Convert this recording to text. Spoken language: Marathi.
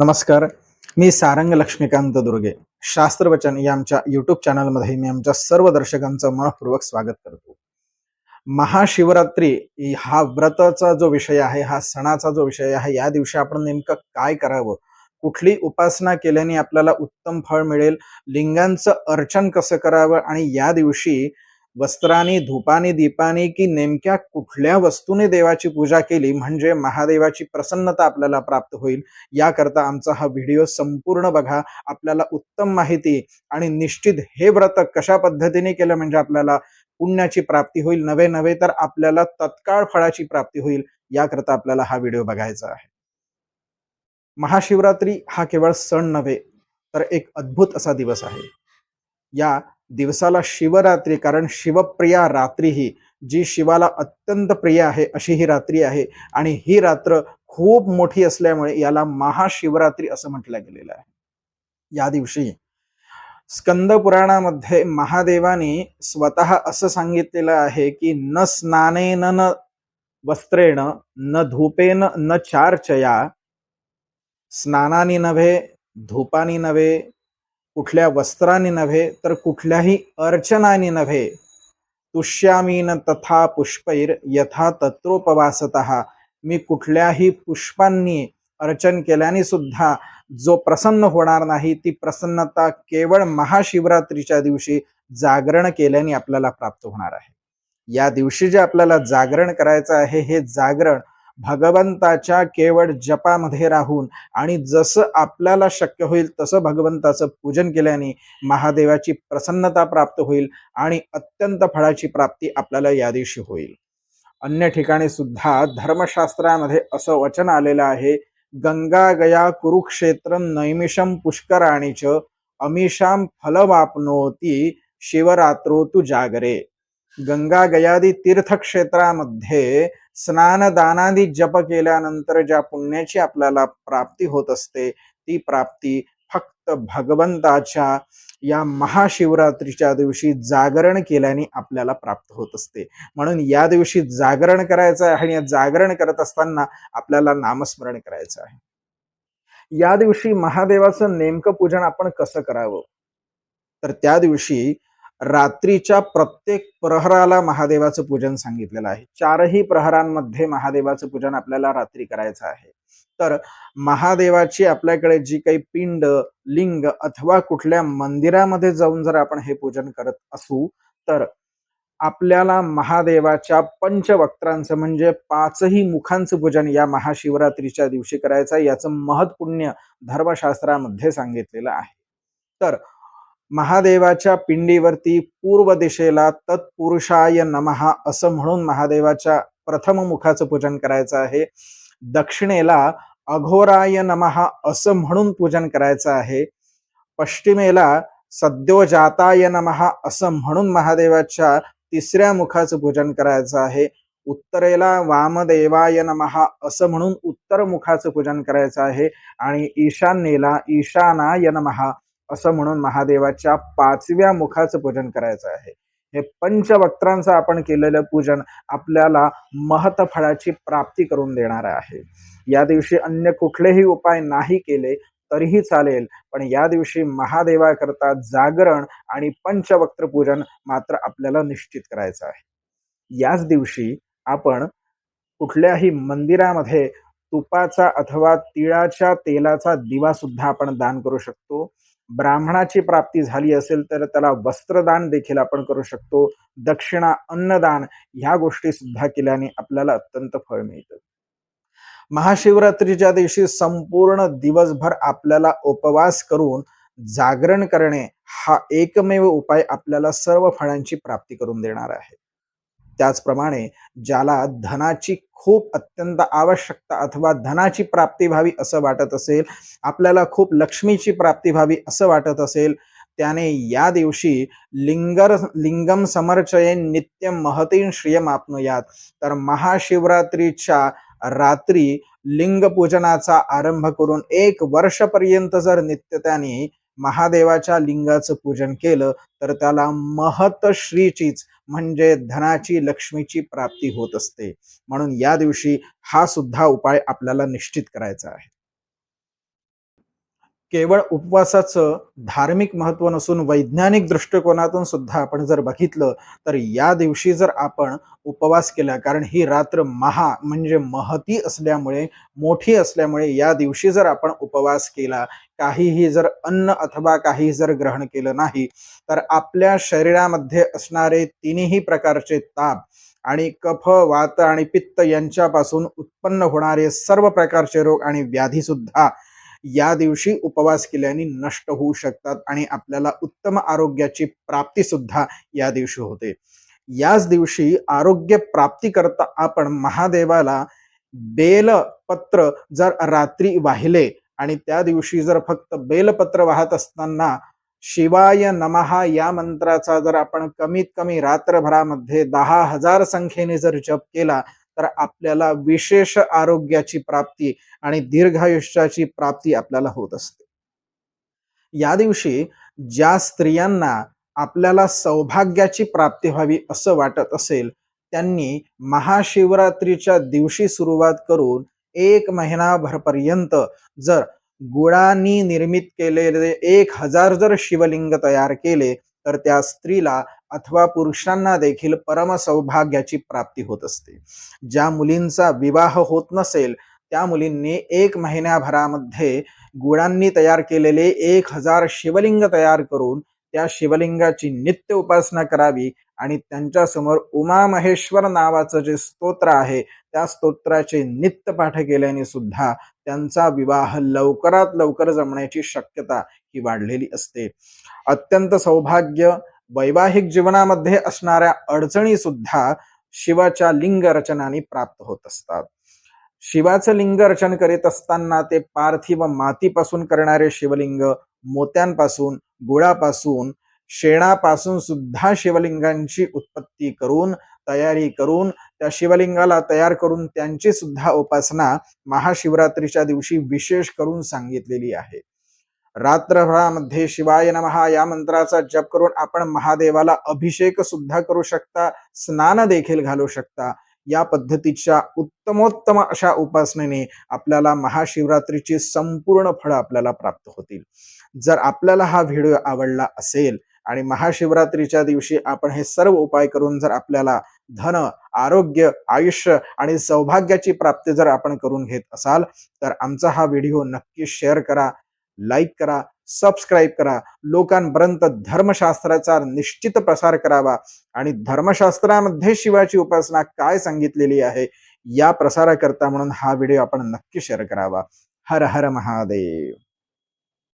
नमस्कार मी सारंग लक्ष्मीकांत दुर्गे. शास्त्रवचन या आमच्या युट्यूब चॅनलमध्ये मी आमच्या सर्व दर्शकांचं मनपूर्वक स्वागत करतो. महाशिवरात्री हा व्रताचा जो विषय आहे हा सणाचा जो विषय आहे या दिवशी आपण नेमकं काय करावं? कुठली उपासना केल्याने आपल्याला उत्तम फळ मिळेल? लिंगांचं अर्चन कसं करावं? आणि या दिवशी वस्त्राने धूपाने दीपाने की नेमक्या कुठल्या वस्तूने देवाची पूजा केली म्हणजे महादेवाची प्रसन्नता आपल्याला प्राप्त होईल याकरता आमचा हा व्हिडिओ संपूर्ण बघा. आपल्याला उत्तम माहिती आणि निश्चित हे व्रत कशा पद्धतीने केलं म्हणजे आपल्याला पुण्याची प्राप्ती होईल नवे नवे तर आपल्याला तत्काळ फळाची प्राप्ती होईल याकरता आपल्याला हा व्हिडिओ बघायचा आहे. महाशिवरात्री हा केवळ सण नव्हे तर एक अद्भुत असा दिवस आहे. या दिवसाला शिवरात्री कारण शिवप्रिया रात्री ही जी शिवाला अत्यंत प्रिय आहे अशी ही रात्री आहे. आणि ही रात्र खूप मोठी असल्यामुळे याला महाशिवरात्री असं म्हटलं गेलेलं आहे. या दिवशी स्कंद पुराणामध्ये महादेवाने स्वतः असं सांगितलेलं आहे की न स्नानेन न वस्त्रेण न धूपेन न चार्चया स्नानानी नव्हे धूपानी नव्हे कुठल्या वस्त्राने नव्हे तर कुठल्याही अर्चनाने नव्हे. तुष्यामीन तथा पुष्पैर यथा तत्रोपवासत. मी कुठल्याही पुष्पांनी अर्चन केल्याने सुद्धा जो प्रसन्न होणार नाही ती प्रसन्नता केवळ महाशिवरात्रीच्या दिवशी जागरण केल्याने आपल्याला प्राप्त होणार आहे. या दिवशी जे आपल्याला जागरण करायचं आहे हे जागरण भगवंताच्या केवळ जपामध्ये राहून आणि जसं आपल्याला शक्य होईल तसं भगवंताचं पूजन केल्याने महादेवाची प्रसन्नता प्राप्त होईल आणि अत्यंत फळाची प्राप्ती आपल्याला या दिवशी होईल. अन्य ठिकाणी सुद्धा धर्मशास्त्रामध्ये असं वचन आलेलं आहे गंगा गया कुरुक्षेत्र नैमिषम पुष्कराणीच अमिषाम फलवापनोती शिवरात्रो तू जागरे। गंगा गयादी तीर्थक्षेत्रामध्ये स्नानदानादी जप केल्यानंतर ज्या पुण्याची आपल्याला प्राप्ती होत असते ती प्राप्ती फक्त भगवंताच्या या महाशिवरात्रीच्या दिवशी जागरण केल्याने आपल्याला प्राप्त होत असते. म्हणून या दिवशी जागरण करायचं आहे आणि या जागरण करत असताना आपल्याला नामस्मरण करायचं आहे. या दिवशी महादेवाचं नेमकं पूजन आपण कसं करावं? तर त्या दिवशी रात्रीच्या प्रत्येक प्रहराला महादेवाचं पूजन सांगितलेलं आहे. चारही प्रहरांमध्ये महादेवाचं पूजन आपल्याला रात्री करायचं आहे. तर महादेवाची आपल्याकडे जी काही पिंड लिंग अथवा कुठल्या मंदिरामध्ये जाऊन जर आपण हे पूजन करत असू तर आपल्याला महादेवाच्या पंचवक्त्रांचं म्हणजे पाचही मुखांचं पूजन या महाशिवरात्रीच्या दिवशी करायचं याचं महत्पुण्य धर्मशास्त्रामध्ये सांगितलेलं आहे. तर महादेवाच्या पिंडीवरती पूर्व दिशेला तत्पुरुषाय नमहा असं म्हणून महादेवाच्या प्रथम मुखाचं पूजन करायचं आहे. दक्षिणेला अघोराय नमहा असं म्हणून पूजन करायचं आहे. पश्चिमेला सद्योजाताय नमहा असं म्हणून महादेवाच्या तिसऱ्या मुखाचं पूजन करायचं आहे. उत्तरेला वामदेवाय नमहा असं म्हणून उत्तर मुखाचं पूजन करायचं आहे. आणि ईशान्येला ईशानाय नमहा असं म्हणून महादेवाच्या पाचव्या मुखाचं पूजन करायचं आहे. हे पंचवक्त्रांचं आपण केलेलं पूजन आपल्याला महतफळाची प्राप्ती करून देणार आहे. या दिवशी अन्य कुठलेही उपाय नाही केले तरीही चालेल पण या दिवशी महादेवाकरता जागरण आणि पंचवक्त्र पूजन मात्र आपल्याला निश्चित करायचं आहे. याच दिवशी आपण कुठल्याही मंदिरामध्ये तुपाचा अथवा तिळाच्या तेलाचा दिवा सुद्धा आपण दान करू शकतो. ब्राह्मणाची प्राप्ती झाली असेल तर त्याला वस्त्रदान देखील आपण करू शकतो. दक्षिणा अन्नदान ह्या गोष्टी सुद्धा केल्याने आपल्याला अत्यंत फळ मिळतं. महाशिवरात्रीच्या दिवशी संपूर्ण दिवसभर आपल्याला उपवास करून जागरण करणे हा एकमेव उपाय आपल्याला सर्व फळांची प्राप्ती करून देणार आहे. त्याचप्रमाणे ज्याला धनाची खूप अत्यंत आवश्यकता अथवा धनाची प्राप्ती व्हावी असं वाटत असेल आपल्याला खूप लक्ष्मीची प्राप्ती व्हावी असं वाटत असेल त्याने या दिवशी लिंगर लिंगम समर्चये नित्य महतीन श्रियम आपनुयात. तर महाशिवरात्रीच्या रात्री लिंग पूजनाचा आरंभ करून एक वर्षपर्यंत जर नित्य त्याने महादेवाच्या लिंगाचं पूजन केलं तर त्याला महतश्रीचीच म्हणजे धनाची लक्ष्मीची प्राप्ती होत असते. म्हणून या दिवशी हा सुद्धा उपाय आपल्याला निश्चित करायचा आहे. केवळ उपवासाचं धार्मिक महत्त्व नसून वैज्ञानिक दृष्टिकोनातून सुद्धा आपण जर बघितलं तर या दिवशी जर आपण उपवास केला कारण ही रात्र महा म्हणजे महती असल्यामुळे मोठी असल्यामुळे या दिवशी जर आपण उपवास केला काहीही जर अन्न अथवा काही जर ग्रहण केलं नाही तर आपल्या शरीरामध्ये असणारे तिन्ही प्रकारचे ताप आणि कफ वात आणि पित्त यांच्यापासून उत्पन्न होणारे सर्व प्रकारचे रोग आणि व्याधी सुद्धा या दिवशी उपवास केल्याने नष्ट होऊ शकतात आणि आपल्याला उत्तम आरोग्याची प्राप्ती सुद्धा या दिवशी होते. याच दिवशी आरोग्य प्राप्ती करता आपण महादेवाला बेलपत्र जर रात्री वाहिले आणि त्या दिवशी जर फक्त बेलपत्र वाहत असताना शिवाय नमहा या मंत्राचा जर आपण कमीत कमी रात्रभरामध्ये दहा हजार संख्येने जर जप केला तर आपल्याला विशेष आरोग्याची प्राप्ती आणि दीर्घायुष्याची प्राप्ती आपल्याला होत असते. या दिवशी ज्या स्त्रियांना आपल्याला सौभाग्याची प्राप्ती व्हावी असं वाटत असेल त्यांनी महाशिवरात्रीच्या दिवशी सुरुवात करून एक महिनाभरपर्यंत जर गुळांनी निर्मित केलेले एक हजार जर शिवलिंग तयार केले तर त्या स्त्रीला अथवा पुरुषांना देखील परम सौभाग्याची प्राप्ती होत असते. ज्या मुलींचा विवाह होत नसेल त्या मुलींनी एक महिन्याभरामध्ये गुळांनी तयार केलेले एक हजार शिवलिंग तयार करून त्या शिवलिंगाची नित्य उपासना करावी आणि त्यांच्यासमोर उमा महेश्वर नावाचं जे स्तोत्र आहे त्या स्तोत्राचे नित्य पाठ केल्याने सुद्धा त्यांचा विवाह लवकरात लवकर जमण्याची शक्यता ही वाढलेली असते. अत्यंत सौभाग्य वैवाहिक जीवनामध्ये असणाऱ्या अडचणी सुद्धा शिवाच्या लिंग रचनाने प्राप्त होत असतात. शिवाचं लिंग रचन करीत असताना ते पार्थिव मातीपासून करणारे शिवलिंग मोत्यांपासून गुळापासून शेणापासून सुद्धा शिवलिंगांची उत्पत्ती करून तयारी करून त्या शिवलिंगाला तयार करून त्यांची सुद्धा उपासना महाशिवरात्रीच्या दिवशी विशेष करून सांगितलेली आहे. रात्रभरामध्ये शिवाय नमहा या मंत्राचा जप करून आपण महादेवाला अभिषेक सुद्धा करू शकता स्नान देखील घालू शकता. या पद्धतीच्या उत्तमोत्तम अशा उपासनेने आपल्याला महाशिवरात्रीची संपूर्ण फळं आपल्याला प्राप्त होतील. जर आपल्याला हा व्हिडिओ आवडला असेल आणि महाशिवरात्रीच्या दिवशी आपण हे सर्व उपाय करून जर आपल्याला धन आरोग्य आयुष्य आणि सौभाग्याची प्राप्ती जर आपण करून घेत असाल तर आमचा हा व्हिडिओ नक्की शेअर करा लाईक करा सबस्क्राईब करा. लोकांपर्यंत धर्मशास्त्राचा निश्चित प्रसार करावा आणि धर्मशास्त्रामध्ये शिवाची उपासना काय सांगितलेली आहे या प्रसाराकरता म्हणून हा व्हिडिओ आपण नक्की शेअर करावा. हर हर महादेव.